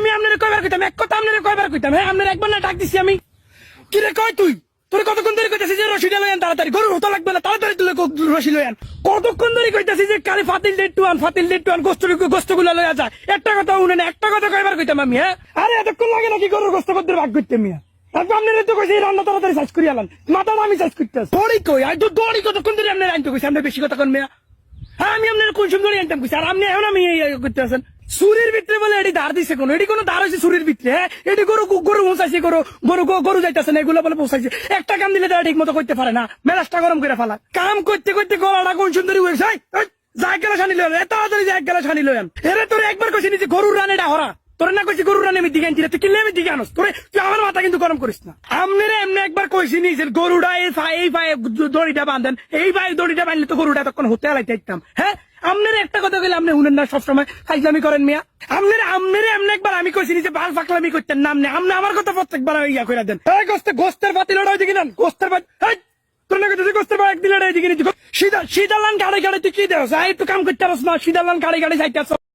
আমি আপনার কয়বার কইতাম? এক কথা আপনার কয়বার কইতাম? হ্যাঁ আপনার একবার না ডাক দিছি আমি। কি রে কয় তুই? তোর কতক্ষণ ধরে কইতাছি যে রশিটা লয়ান তাড়াতাড়ি? গরু হতো লাগবে না, তাড়াতাড়ি তুলে রশি লয়ান কতক্ষণ ধরে কইতাছি যে কালি ফাতিল ডেট টু আন ফাতিল ডেট টু আন গোস্ত গোস্তগুলো লয়া যায় একটা কথা শুনে না, একটা কথা কয়বার কইতাম আমি হ্যাঁ? আরে, এতক্ষণ লাগে নাকি গরুর গোস্ত করতে ভাগ করতে মিয়া তারপর আপনারা তো কইছি রান্না তাড়াতাড়ি সাইজ করি আলান। মাথাটা আমি সাইজ করতে দড়ি কই? আর তো দড়ি কতক্ষণ ধরে আপনার আনতে কইছি? আপনার বেশি কথা কোন, মিয়া। হ্যাঁ আমি আপনার কোন সময় ধরে আনতাম কইছি? আর আপনি এখন আমি করতে আছেন। সুরির ভিতরে বলে এটি ধার দিছে কোন? এটি কোনো ধার হয়েছে সুরির ভিতরে হ্যাঁ? এটি গরু গরু পৌঁছাইছে গরু গরু গরু- যাইতেছে না, এগুলো বলে পৌঁছাইছে একটা কাম দিলে তারা ঠিক মতো করতে পারে না। মেলাজটা গরম করে ফেলা। কাম করতে করতে গলাটা কোন সুন্দরী হয়েছে যাই গেলে সানি এত তাড়াতাড়ি যাই গেলে সানি লয়ান এরে তোর একবার কইছি নিজে গরুর রানেটা হরা। তোর না কইছি গরুর রানে আমি দিকে আনছি তুই কিনলে আমি দিকে আনস? তোরে তুই আমার মাথা কিন্তু গরম করিস না। আমনে এমনি একবার কইছি নি যে গরুটা এই ফাই এই ফাই দড়িটা বাঁধেন। এই ভাই দড়িটা বাঁধলে তো গরুটা তখন হতে দিতাম হ্যাঁ? আমনের একটা কথা কইলে আপনি শুনেন না সবসময়। ফাইজলামি করেন মিয়া। আমনের আমনের এমনি একবার আমি কইছি যে বাল ফাকলামি করতেন না আপনি আমনে আমার কথা প্রত্যেকবার ইয়া করে দেন। এই গোস্তে গোস্তের পাতি লড়াই দিকে নেন। গোস্তের এই, তোর না কইতেছি গোস্তের পাতি দিলে লড়াই দিকে সিধা সিধা লান গাড়ি গাড়ি তুই কি দেওস আই একটু কাম করতে পারস না। শীতলান গাড়ি গাড়ি যাইতে আসছ